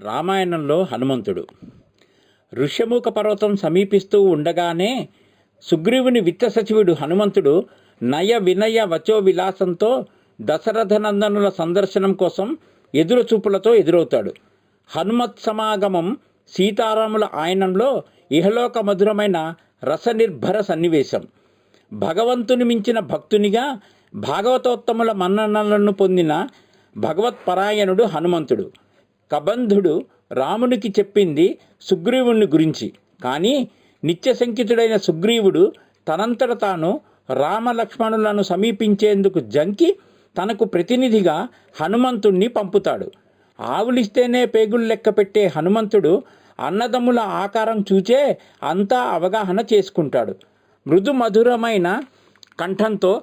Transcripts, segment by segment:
రామాయణంలో హనుమంతుడు. ఋష్యముఖ పర్వతం సమీపిస్తూ ఉండగానే సుగ్రీవుని విత్త సచివుడు హనుమంతుడు నయ వినయ వచో విలాసంతో దశరథనందనుల సందర్శనం కోసం ఎదురు చూపులతో ఎదురవుతాడు. హనుమత్ సమాగమం సీతారాముల ఆయనంలో ఇహలోక మధురమైన రసనిర్భర సన్నివేశం. భగవంతుని మించిన భక్తునిగా భాగవతోత్తముల మన్ననలను పొందిన భగవత్పరాయణుడు హనుమంతుడు. కబంధుడు రామునికి చెప్పింది సుగ్రీవుని గురించి. కానీ నిత్యశంకితుడైన సుగ్రీవుడు తనంతట తాను రామలక్ష్మణులను సమీపించేందుకు జంకి తనకు ప్రతినిధిగా హనుమంతుణ్ణి పంపుతాడు. ఆవులిస్తేనే పేగులు లెక్క పెట్టే హనుమంతుడు అన్నదమ్ముల ఆకారం చూచే అంతా అవగాహన చేసుకుంటాడు. మృదు మధురమైన కంఠంతో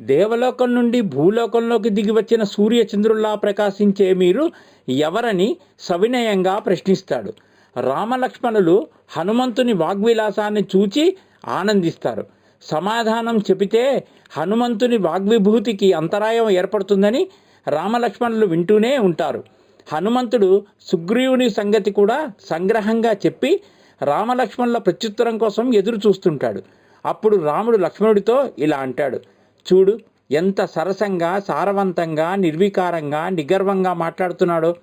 దేవలోకం నుండి భూలోకంలోకి దిగి వచ్చిన సూర్యచంద్రుల్లా ప్రకాశించే మీరు ఎవరని సవినయంగా ప్రశ్నిస్తాడు. రామలక్ష్మణులు హనుమంతుని వాగ్విలాసాన్ని చూచి ఆనందిస్తారు. సమాధానం చెబితే హనుమంతుని వాగ్విభూతికి అంతరాయం ఏర్పడుతుందని రామలక్ష్మణులు వింటూనే ఉంటారు. హనుమంతుడు సుగ్రీవుని సంగతి కూడా సంగ్రహంగా చెప్పి రామలక్ష్మణుల ప్రత్యుత్తరం కోసం ఎదురు చూస్తుంటాడు అప్పుడు రాముడు లక్ష్మణుడితో ఇలా అంటాడు. చూడు ఎంత సరసంగా సారవంతంగా నిర్వికారంగా నిగర్వంగా మాట్లాడుతున్నాడో.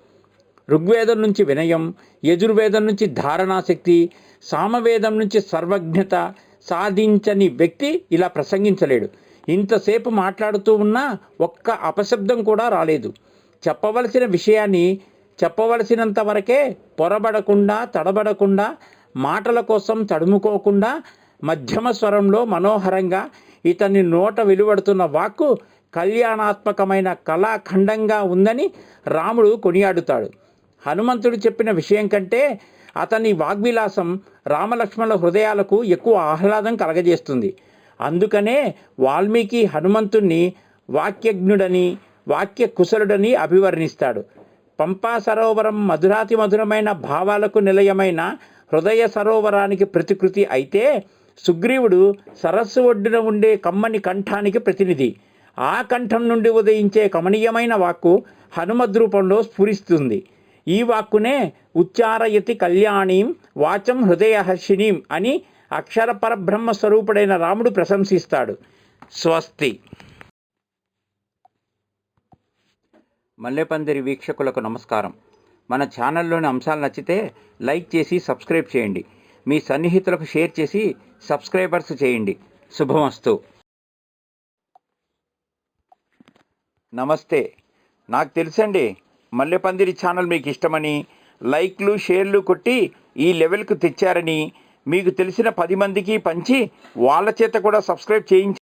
ఋగ్వేదం నుంచి వినయం యజుర్వేదం నుంచి ధారణాశక్తి సామవేదం నుంచి సర్వజ్ఞత సాధించని వ్యక్తి ఇలా ప్రసంగించలేడు. ఇంతసేపు మాట్లాడుతూ ఉన్నా ఒక్క అపశబ్దం కూడా రాలేదు. చెప్పవలసిన విషయాన్ని చెప్పవలసినంత వరకే పొరబడకుండా తడబడకుండా మాటల కోసం తడుముకోకుండా మధ్యమ స్వరంలో మనోహరంగా ఇతని నోట వెలువడుతున్న వాక్కు కళ్యాణాత్మకమైన కళాఖండంగా ఉందని రాముడు కొనియాడుతాడు. హనుమంతుడు చెప్పిన విషయం కంటే అతని వాగ్విలాసం రామలక్ష్మణుల హృదయాలకు ఎక్కువ ఆహ్లాదం కలగజేస్తుంది. అందుకనే వాల్మీకి హనుమంతుణ్ణి వాక్యజ్ఞుడని వాక్య కుశలుడని అభివర్ణిస్తాడు. పంపా సరోవరం మధురాతి మధురమైన భావాలకు నిలయమైన హృదయ సరోవరానికి ప్రతికృతి అయితే సుగ్రీవుడు సరస్సు ఒడ్డున ఉండే కమ్మని కంఠానికి ప్రతినిధి. ఆ కంఠం నుండి ఉదయించే కమనీయమైన వాక్కు హనుమద్ రూపంలో స్ఫురిస్తుంది. ఈ వాక్కునే ఉచ్చారయతి కళ్యాణీం వాచం హృదయహర్షిణీం అని అక్షర పరబ్రహ్మ స్వరూపుడైన రాముడు ప్రశంసిస్తాడు. స్వస్తి. మల్లెపందిరి వీక్షకులకు నమస్కారం. మన ఛానల్లోని అంశాలు నచ్చితే లైక్ చేసి సబ్స్క్రైబ్ చేయండి. మీ సన్నిహితులకు షేర్ చేసి సబ్స్క్రైబర్స్ చేయండి. శుభమస్తు. నమస్తే. నాకు తెలుసండి మల్లెపందిరి ఛానల్ మీకు ఇష్టమని లైక్లు షేర్లు కొట్టి ఈ లెవెల్కు తెచ్చారని మీకు తెలిసిన పది మందికి పంచి వాళ్ళ చేత కూడా సబ్స్క్రైబ్ చేయించి